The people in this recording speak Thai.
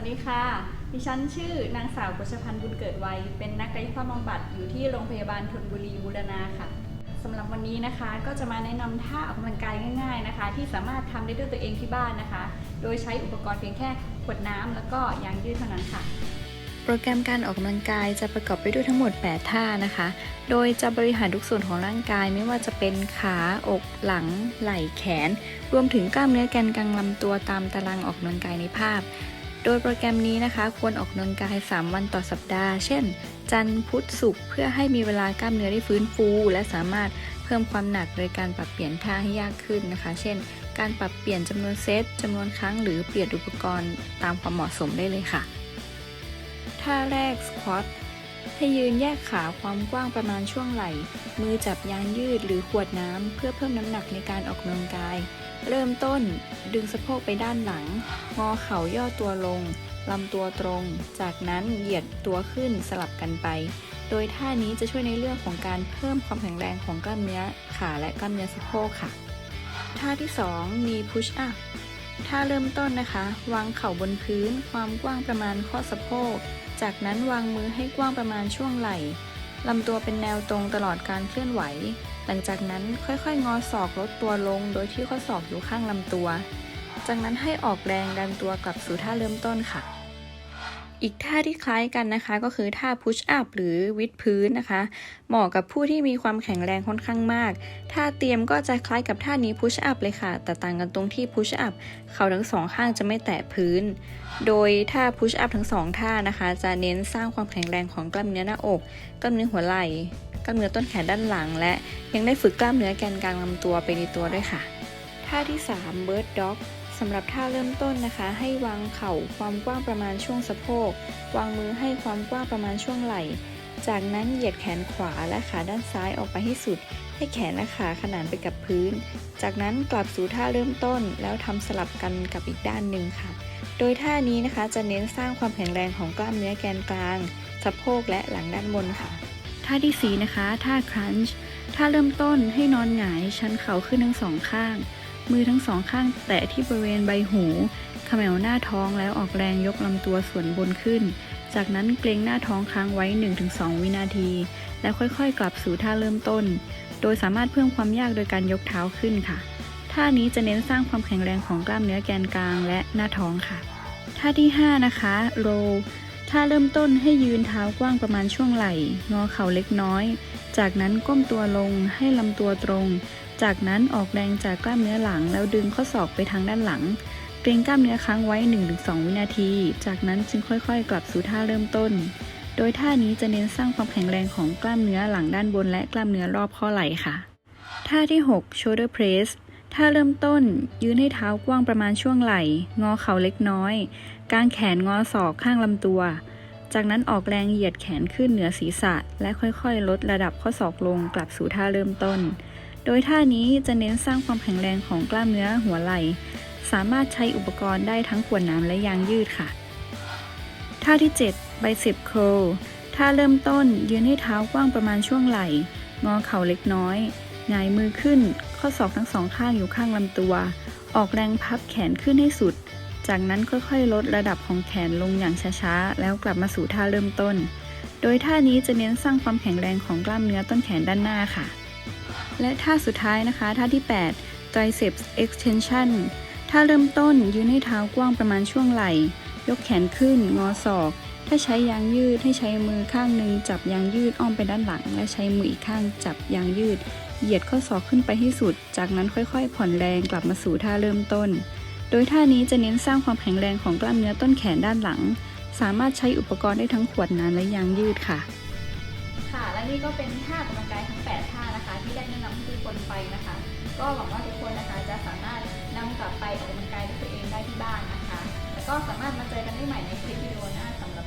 วัสดีค่ะ ดิฉันชื่อนางสาวกฤชพันธ์บุญเกิดวัยเป็นนักกายภาพบำบัดอยู่ที่โรงพยาบาลธนบุรีบูรณาค่ะสำหรับวันนี้นะคะก็จะมาแนะนำท่าออกกำลังกายง่าย ๆนะคะ ที่สามารถทำได้ด้วยตัวเองที่บ้านนะคะ โดยใช้อุปกรณ์เพียงแค่ขวดน้ำแล้วก็ยางยืดเท่านั้นค่ะ โปรแกรมการออกกำลังกายจะประกอบไปด้วยทั้งหมด 8 ท่านะคะ โดยจะบริหารทุกส่วนของร่างกายไม่ว่าจะเป็นขา อก หลัง ไหล่ แขน รวมถึงกล้ามเนื้อแกนกลางลำตัวตามตารางออกกำลังกายในภาพ ดยโปรแกรมนี้นะคะควรออกกำลังกาย 3 วันต่อสัปดาห์ เช่น จันทร์พุธศุกร์เพื่อให้มีเวลากล้ามเนื้อได้ฟื้นฟู และสามารถเพิ่มความหนักโดยการปรับเปลี่ยนท่าให้ยากขึ้นนะคะ เช่น การปรับเปลี่ยนจำนวนเซตจำนวนครั้งหรือเปลี่ยนอุปกรณ์ตามความเหมาะสมได้เลยค่ะ ท่าแรกสควอต ให้ยืนแยกขาความกว้างประมาณช่วงไหล่ มือจับยางยืดหรือขวดน้ำเพื่อเพิ่มน้ำหนักในการออกกำลังกาย เริ่มต้น ดึงสะโพกไปด้านหลัง งอเข่าย่อตัวลงลำตัวตรง จากนั้นเหยียดตัวขึ้นสลับกันไป โดยท่านี้จะช่วยในเรื่องของการเพิ่มความแข็งแรงของกล้ามเนื้อขาและกล้ามเนื้อสะโพกค่ะ ท่าที่ 2 มีพุชอัพ ท่าเริ่มต้นนะคะ วางเข่าบนพื้น ความกว้างประมาณข้อสะโพก จากนั้นวางมือให้กว้างประมาณช่วงไหล่ลำตัวเป็นแนวตรงตลอดการเคลื่อนไหว หลังจากนั้นค่อยๆ งอศอกลดตัวลง โดยที่ข้อศอกอยู่ข้างลำตัว จากนั้นให้ออกแรงดันตัวกลับสู่ท่าเริ่มต้นค่ะ อีกท่าที่คล้ายกันนะคะ ก็คือท่าพุชอัพหรือวิดพื้นนะคะ เหมาะกับผู้ที่มีความแข็งแรงค่อนข้างมาก ท่าเตรียมก็จะคล้ายกับท่านี้พุชอัพเลยค่ะ แต่ต่างกันตรงที่พุชอัพเข่าทั้งสองข้างจะไม่แตะพื้น โดยท่าพุชอัพทั้งสองท่านะคะ จะเน้นสร้างความแข็งแรงของกล้ามเนื้อหน้าอก กล้ามเนื้อหัวไหล่ กล้ามเนื้อต้นแขนด้านหลัง และยังได้ฝึกกล้ามเนื้อแกนกลางลำตัวไปในตัวด้วยค่ะ ท่าที่3 Bird Dog สำหรับท่าเริ่มต้นนะคะ ให้วางเข่าความกว้างประมาณช่วงสะโพก วางมือให้ความกว้างประมาณช่วงไหล่ จากนั้นเหยียดแขนขวาและขาด้านซ้ายออกไปให้สุด ให้แขนและขาขนานไปกับพื้น จากนั้นกลับสู่ท่าเริ่มต้น แล้วทำสลับกันกับอีกด้านหนึ่งค่ะ โดยท่านี้นะคะจะเน้นสร้างความแข็งแรงของกล้ามเนื้อแกนกลาง สะโพกและหลังด้านบนค่ะ ท่าที่ 4 นะคะ ท่าครันช์ท่าเริ่มต้นให้นอนหงายชันเข่าขึ้นทั้งสองข้าง มือทั้งสองข้างแตะที่บริเวณใบหูขมวหน้าท้องแล้วออกแรงยกลำตัวส่วนบนขึ้น จากนั้นเกรงหน้าท้องค้างไว้ 1-2 วินาที แล้วค่อยๆ กลับสู่ท่าเริ่มต้น โดยสามารถเพิ่มความยากโดยการยกเท้าขึ้นค่ะ ท่านี้จะเน้นสร้างความแข็งแรงของกล้ามเนื้อแกนกลางและหน้าท้องค่ะ ท่าที่ 5 นะคะโรท่าเริ่มต้นให้ยืนเท้ากว้างประมาณช่วงไหล่ งอเข่าเล็กน้อย จากนั้นก้มตัวลงให้ลำตัวตรง จากนั้นออกแรงจากกล้ามเนื้อหลังแล้วดึงข้อศอกไปทางด้านหลัง เกรงกล้ามเนื้อค้างไว้ 1-2 วินาที จากนั้นจึงค่อยๆ กลับสู่ท่าเริ่มต้น โดยท่านี้จะเน้นสร้างความแข็งแรงของกล้ามเนื้อหลังด้านบน และกล้ามเนื้อรอบข้อไหล่ค่ะ ท่าที่ 6 shoulder press ท่าเริ่มต้น ยืนให้เท้ากว้างประมาณช่วงไหล่ งอเข่าเล็กน้อยกางแขนงอศอกข้างลำตัว จากนั้นออกแรงเหยียดแขนขึ้นเหนือศีรษะ และค่อยๆ ลดระดับข้อศอกลงกลับสู่ท่าเริ่มต้น โดยท่านี้จะเน้นสร้างความแข็งแรงของกล้ามเนื้อหัวไหล่ สามารถใช้อุปกรณ์ได้ทั้งขวดน้ำและยางยืดค่ะ ท่าที่ 7 bicep curl ท่าเริ่มต้นยืนให้เท้ากว้างประมาณช่วงไหล่ งอเข่าเล็กน้อยหงายมือขึ้น ข้อศอกทั้งสองข้างอยู่ข้างลำตัว ออกแรงพับแขนขึ้นให้สุด จากนั้นค่อยๆ ลดระดับของแขนลงอย่างช้าๆ แล้วกลับมาสู่ท่าเริ่มต้น โดยท่านี้จะเน้นสร้างความแข็งแรงของกล้ามเนื้อต้นแขนด้านหน้าค่ะ และท่าสุดท้ายนะคะ ท่าที่ 8 triceps extension ท่าเริ่มต้นยืนให้เท้ากว้างประมาณช่วงไหล่ ยกแขนขึ้น งอศอก ถ้าใช้ยางยืดให้ใช้มือข้างหนึ่งจับยางยืดอ้อมไปด้านหลัง และใช้มืออีกข้างจับยางยืด เหยียดข้อศอกขึ้นไปให้สุด จากนั้นค่อยๆ ผ่อนแรงกลับมาสู่ท่าเริ่มต้น โดยท่านี้จะเน้นสร้างความแข็งแรงของกล้ามเนื้อต้นแขนด้านหลัง สามารถใช้อุปกรณ์ได้ทั้งขวดน้ำและยางยืดค่ะ ค่ะ และนี่ก็เป็นท่าออกกำลังกายทั้ง 8 ท่านะคะ ที่ได้แนะนำให้ทุกคนไปนะคะ ก็หวังว่าทุกคนนะคะจะสามารถนำกลับไปออกกำลังกายด้วยตัวเองได้ที่บ้านนะคะ แล้วก็สามารถมาเจอกันได้ใหม่ในคลิปวิดีโอหน้าสำหรับ